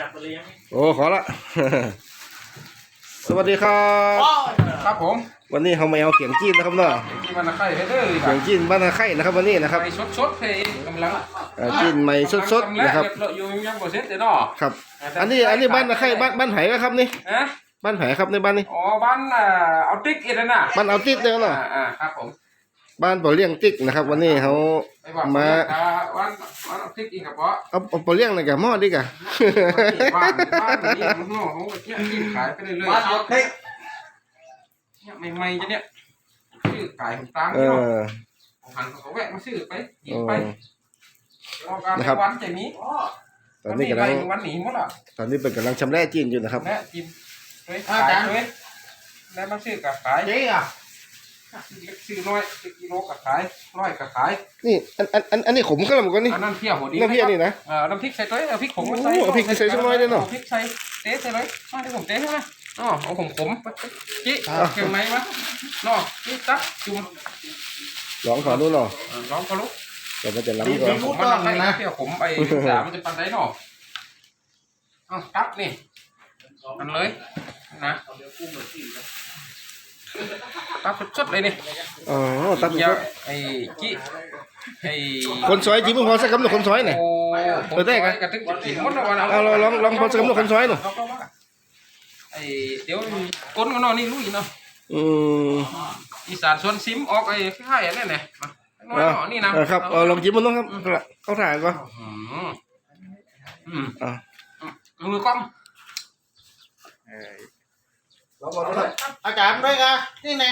อยากไปเลี้ยงโอ้ขอละ สวัสดีครับ ครับผมวันนี้เขามาเอาเขียงจีนนะครับเนาะที่มันไข่ให้เด้อเขียงจีนบ้านนาไข่นะครับวันนี้นะครับไข่สดๆเพยกำลังเอ่อจีนใหม่สดๆนะครับเราอยู่ยังบ่เสร็จเด้อเนาะครับ อันนี้อันนี้บ้านนาไข่บ้านบ้านไผ่ก็ครับนี่ฮะบ้านไผ่ครับในบ้านนี้อ๋อบ้านอ่าเอาติ๊กอีกแล้วน่ะบ้านเอาติ๊กเลยเนาะอ่าอ่าครับผม บ้านเปอเลี้ยงติ๊กนะครับ วันนี้เขาไปบอกมาอ่บ้านบ้านเอาติ๊กอีกครับเพราะเอาเอาเปอเลี้ยงอะไรกับหม้อดิกะบ้านบ้านนี้มันเนาะเขาก็เนี่ยกินขายไปเรื่อยๆบ้านเอาเทคเนี่ยใหม่ๆจะเนี่ยชื่อขายผมตามเอนี่เนาะอผมหันเขาแวะมาซื้อไปกิเอนไปอรอการนะครับวันใจนี้ตอนนี้กำลังไปวันหนีหมดอะตอนนี้เป็นกำลังชำแร่จีนอยู่นะครับและกินเฮ้ยขายเฮ้ยแล้วมาซื้อกับขายเจ๊อะ ซื้อน้อยซื้อกิโลกับขายร้อยกับขายนี่อันอันอันอันนี้ขมก็แล้วเหมือนกันนี่อันนั้นเพี้ยหัวดีน้ำเพี้ยนี่นะเออน้ำพริกใส่ตัวเอาพริกผงมาใส่โอ้เอาพริกใส่สักหน่อยได้เนาะพริกใส่เต๊ใส่เลยมาที่ผมเต๊ใช่ไหมอ๋อเอาผมขมจิเชียงไหมวะเนาะจิตักจุ่มลองขอดูหน่อยเออลองก็รู้เดี๋ยวมันจะล้ำนี่ก่อนผมมันอะไรนะเพี้ยผมไปสามมันจะปันได้เนาะอ๋อตักนี่มันเลยนะ ตักสดๆเลยนี่อ๋อตับเดี๋ยวไอ้จิไอ้คนซอยจีบมึงพอสักคำหนึ่งคนซอยหน่อย โอ้เปิดได้กัน กระตึกกินหมดแล้ววันเอาเราลองลองพอสักคำหนึ่งคนซอยหน่อยไอ้เดี๋ยวก้นก็นอนนี่ลุยเนาะอืมอีสานส่วนซิมออกไอ้ค่ายๆอันนี้แหละมาน้อยอ่าเนาะนี่นะเออครับเอาลองจิ้มมันต้องครับเขาถ่ายก่อนอืมอืมอ่ามือกล้อง ลองดูครับอาจารย์ด้วยกันนี่ไง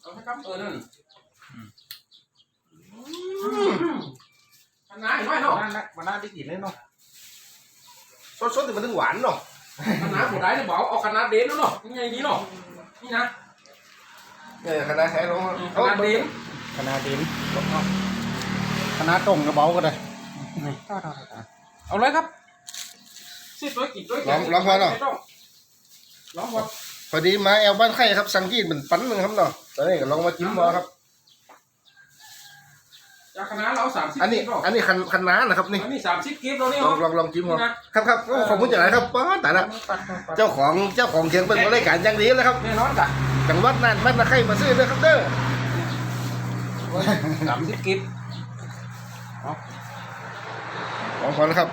เอาไปครับเออนั่นขนาดน้อยเนาะมันน่ามันน่าได้กินเลยเนาะสดๆแต่มันถึงหวานเนาะขนาดผู้ใดเนี่ยบอกเอาขนาดเด่นเนาะยังไงดีเนาะนี่นะเนี่ยขนาดใช้ลงขนาดเด่นขนาดดินขนาดตรงกระเบาก็ได้เอาเลยครับ ซื้อตัวกินตัวลองลองพอเนาะลองพอพอดีมาแอลบ้านไข่ครับสั่งจีนเป็นปั้นหนึ่งครับเนาะตอนนี้ก็ลองมาจิ้มมาครับ จากคณะเราสามสิบอันนี้กิโลอันนี้คันคันน้านะครับนี่ อันนี้สามสิบกิโลนี่ลองเหลรอองลองจิ้มมานี่นะครับครับโอ้ขอบคุณจังไรครับป้าแต่ละเจ้าของเจ้าของเชียงเป็นบริการอย่างดีเลยครับ แน่นอนจ้ะจังหวัดน่านบ้านนาไข่มาซื้อเด้อครับเด้อสามสิบกิโลลองพอแล้วครับ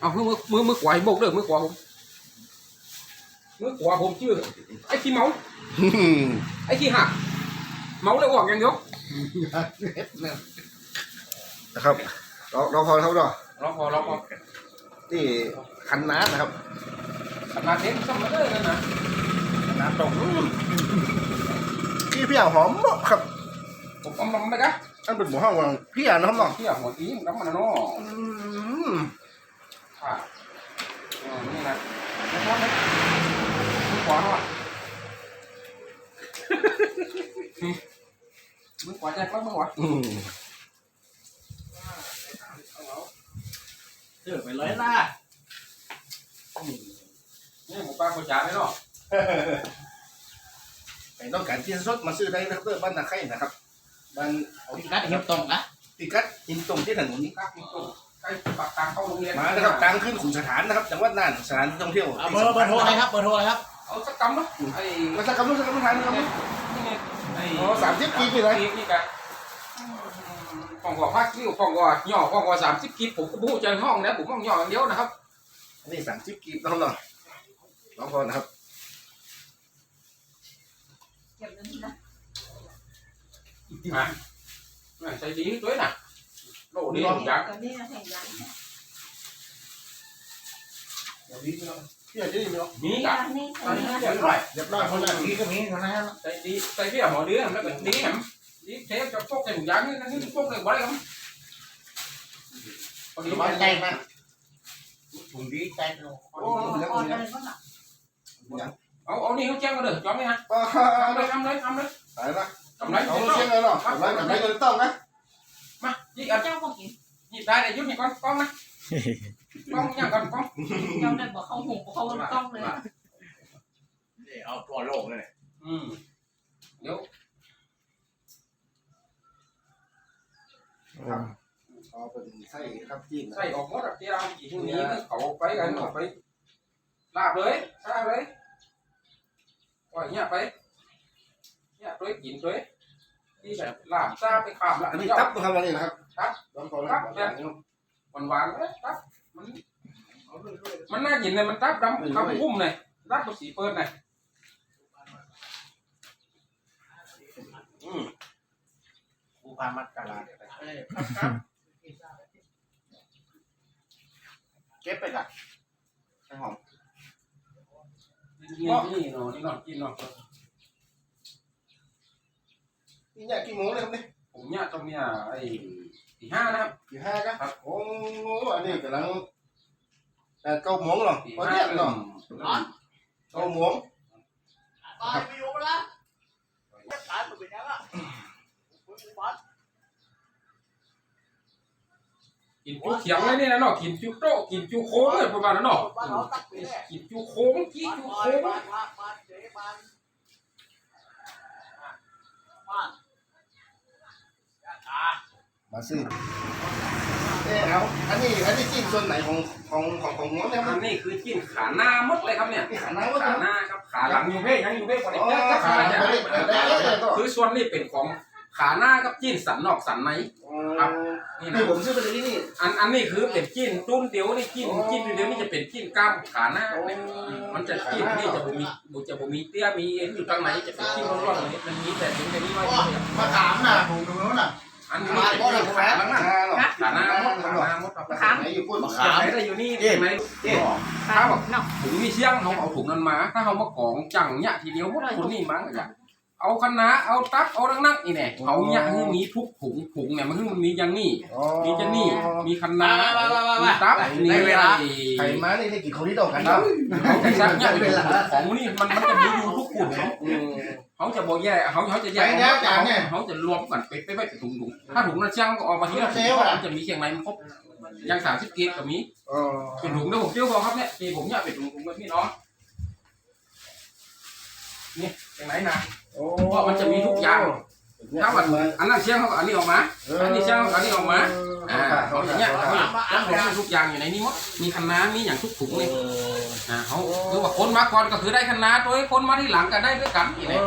เอามือมือมือมือขวาให้โบกเด้อมือขวาผมมือขวาผมชื่อไอ้ขี้เมาไอ้ขี้หักเมาเลยออกอย่างเดียวนะครับลองลองพอแล้วครับเนาะรอพอรอพอนี่คันน้านะครับขนาดเด็กซ้ำมาเลยนั่นนะขนาดตรงพี่พี่อ่างหอมเนาะครับผมเอามันไปกะอันเป็นหมูห้องวังพี่อ่างนะครับเนาะที่หัวตีนกับมันนะเนาะอืมค่ะอ๋อนี่นะนะครับมือขวาเนาะมือข วาจะกล้ามือขวาอืมเจอไปเลยล่ะนี่หมูปลาคนจ๋าเลยเนาะใครต้องการที่สดมาซื้อได้นะครับเด้อบ้านนาไข่นะครับบ้านติดกัดเหี่ยวตรงนะติกัดหินตรงที่ถนนนี้ครับมีตู้ใกล้ปากทางเข้าโรงเรียนมานะครับทางขึ้นขุนสถานนะครับจังหวัดน่านสถานที่ท่องเที่ยวเอาเบอร์เบอร์โทรอะไรครับเบอร์โทรอะไรครับเอาสักกำเนาะไอ้มาสักคำรู้สักคำรู้ทานนะครับไอ้อ๋อสามสิบกีบนี่เลยนี่กะ ของก่อพักนี่ของก่อย่อของก่อสามสิบกิบผมก็บูใจห้องนะผมห้องย่ออย่างเดียวนะครับอันนี้สามสิบกีบนะครับเนาะลองก่อนนะครับเก็บเงินนะอะใส่ดีด้วยนะโลดีทุกอย่างตอนนี้แห่งยังพี่อาจจะได้ยินเนาะมีนี่กะนี่ใส่นี่เรียบร้อยเรียบร้อยคนละทีก็มีเท่านั้นใส่ดีใส่เบี้ยหัวเดือแล้วก็ดี แหมดีเทปจะพกใส่ถุงยางนี่นะนี่พกเลยบ่ได้ครับพอดีสบายใจมากถุงดีใจเราโอ้โหอะไรก็หนักเอาเอานี่เขาแจ้งมาเด้อจอมนี่ฮะอ่าทำเลยทำเลยทำเลยตายละทำไรเอาเชียงเลยเนาะทำไรทำไรก็ต้องนะมายี่เอาเจ้าก็กินยี่ได้เลยยุดนี่ก้อนก้อนนะก้อนย่างก้อนก้อนเจ้าได้บอกเขาหูเขาต้องเลยเอาตัวโลกเลยอืม ครับเอาเป็นไส้ครับจิ้มใส่ออกหมดอะที่เราอีกทีนี้เขาไปกันออกไปลาบเลยลาบเลยปล่อยเงี้ยไปเงี้ยด้วยกินด้วยที่แบบลาบซาไปขามละอันนี้เจ้าตับนะครับอันนี้นะครับครับลองขอรับหวานหวานๆเลยครับมันมันน่ากินเลยมันตับดำครับพุ่มเลยตับกับสีเปิดเลยอืม บูพามัดกะลาเก็บไปกันให้หอมนี่นี่เนาะนี่เนาะกินเนาะนี่เนี่ยกี่โมงเลยครับเนี่ยผมเนี่ยตรงเนี่ยไอ้สี่ห้านะครับกี่ห้าครับโอ้อันนี้กำลังเอ่อเก้าโมงหรอสี่พอห้าเที่ยงหรอเนาะเก้าโม กินจุเขียงเลยนี่นะเนาะกินจุโต๊ะกินจุโค้งเลยประมาณนั้นเนาะกินจุโค้งกี้จุโค้งมาซื้อเอ้เอาอันนี้อันนี้จิ้มส่วนไหนของของของของหัวเนี่ยคอัรับนนี้คือกินขาหน้าหมดเลยครับเนี่ยนี่ขาหน้าว่าขาหน้าครับขาหลังอยู่เพ่ยังอยู่เพ่คนนี้อ๋อถ้าขาขาหน้าเนี่ยไม่ได้ไม่ได้ไม่ได้ก็คือส่วนนี้เป็นของ ขาหน้ากับจิ้นสันนอกสันในครับ นี่นี่นะผมซื้อไปเลยที่นี่อันอันนี้คือเป็นจิ้นตุ้นเดียวนี่จิ้นจิ้นเดียวนี่จะเป็นจิ้นกล้ามขาหน้าเนี่ยมันจะจิ้นนี่จะบ่มีบ่จะบ่มีเตี้ยมีเอ็นอยู่ข้างในจะเป็นจิ้นร่อนๆเลยมันมีแต่ถึงแต่นี้น้อยนิดเดียวมาถามน่ะผมตรงนู้นน่ะอันนี้เป็นขาหลังนะขาหน้าหมดขาหน้าหมดครับไหนอยู่พูดมะจะขามไหนได้อยู่นี่ใช่ไหมถ้าบอกถุงมีเชี่ยงเขาเอาถุงนั้นมา ถ้าเขามากองจังเนี่ยทีเดียวหมดคนนี้มั้งอะ เอาคณะเอาตักเอาดังนักอีเนี่ยเขาเนี่ยคือมีทุกถุงถุงเนี่ยมันคือมันมีอย่างนี้มีจะนี่มีคณะมีตับนี่เวลาไข่ม้านี่ได้กี่คนที่ต่อกันครัเนาะบเขาจะซักเนี่ยของนี่มันมันจะมีอยู่ทุกกลุ่มเขาจะบอกแยกเขาเขาจะแยกเขาจะรวมกันไปไปไปถุงถุงถ้าถุงนั้นช่างก็ออกมาทีละถุงมันจะมีเชียงในมันครบยังสามสิบกีบก็มีอ๋อเป็นถุงเดียวผมเที่ยวพอครับเนี่ยปีผมเนี่ยเป็นถุงถุงแบบนี้เนาะนี่อย่างไหนนะ เพราะมันจะมีทุกอย่าง ถ้าวันอันนั้นเชียงเขาก็อันนี้ออกมา อันนี้เชียงเขาก็อันนี้ออกมา อ่าเขาอย่างเงี้ยเขาอย่างแล้วผมมีทุกอย่างอยู่ในนี้หมด มีคณะมีอย่างทุกถุงเลยอ่าเขาคือว่าคนมาก่อนก็คือได้คณะตัวคนมาที่หลังก็ได้ด้วยกันอีกเลย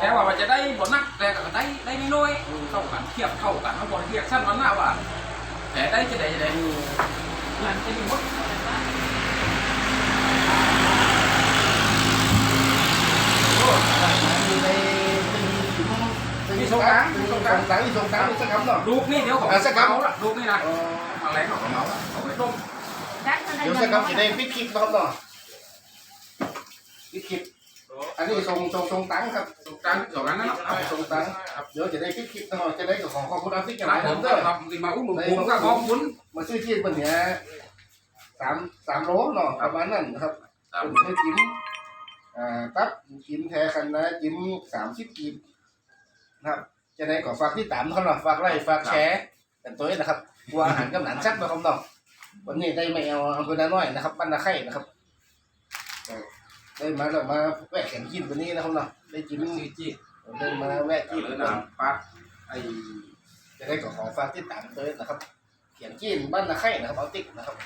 แต่ว่ามันจะได้บทนักแต่ก็ได้ได้นิดหน้อยเข้ากันเทียบเข้ากันเขาบอกเทียบสั้นวันหน้าว่าแต่ได้จะได้จะได้นั่นจะมีหมด มีสงกรานต์มีสงกรานต์สงกรานต์มีสงกรานต์มีสักคำเนาะลูกนี่เดี๋ยวของสักคำเขาละลูกนี่นะอะไรของเขาเอาไปต้มเดี๋ยวสักคำจะได้พริกคลิปนะครับเนาะพริกคลิปอันนี้ทรงทรงทรงตังครับสุกการสองนั้นนะทรงตังเดี๋ยวจะได้พริกคลิปเนาะจะได้ของขอบคุณอาฟิกคหรัลาบยผผมมก็เด้อครับมาอุ้มผมก็ขอบคุณมาซื้อที่บนเนี้ยสามสามโลเนาะประมาณนั้นครับครับผมเคยกิน อ่าตับกินแทคันนะกินสามสิบกินนะครับจะได้ก็ฝากที่ตามเขาเนาะฝากไลค์ฝากแชร์กันตัวนี้นะครับว่าอาหารกำนันชัดนะครับเนาะวันนี้ได้มาเอาอำเภอนาน้อยนะครับบ้านนาไข่นะครับก็ได้มาแล้วมาแวะแข่งกินวันนี้นะครับเนาะได้กินซีจีได้มาแวะกินเลยนะนะปัดไอ้จะได้ก็ขอฝากที่ตามตัวนี้นะครับเขียนกินบ้านนาไข่นะครับเอาติ๊กนะครับ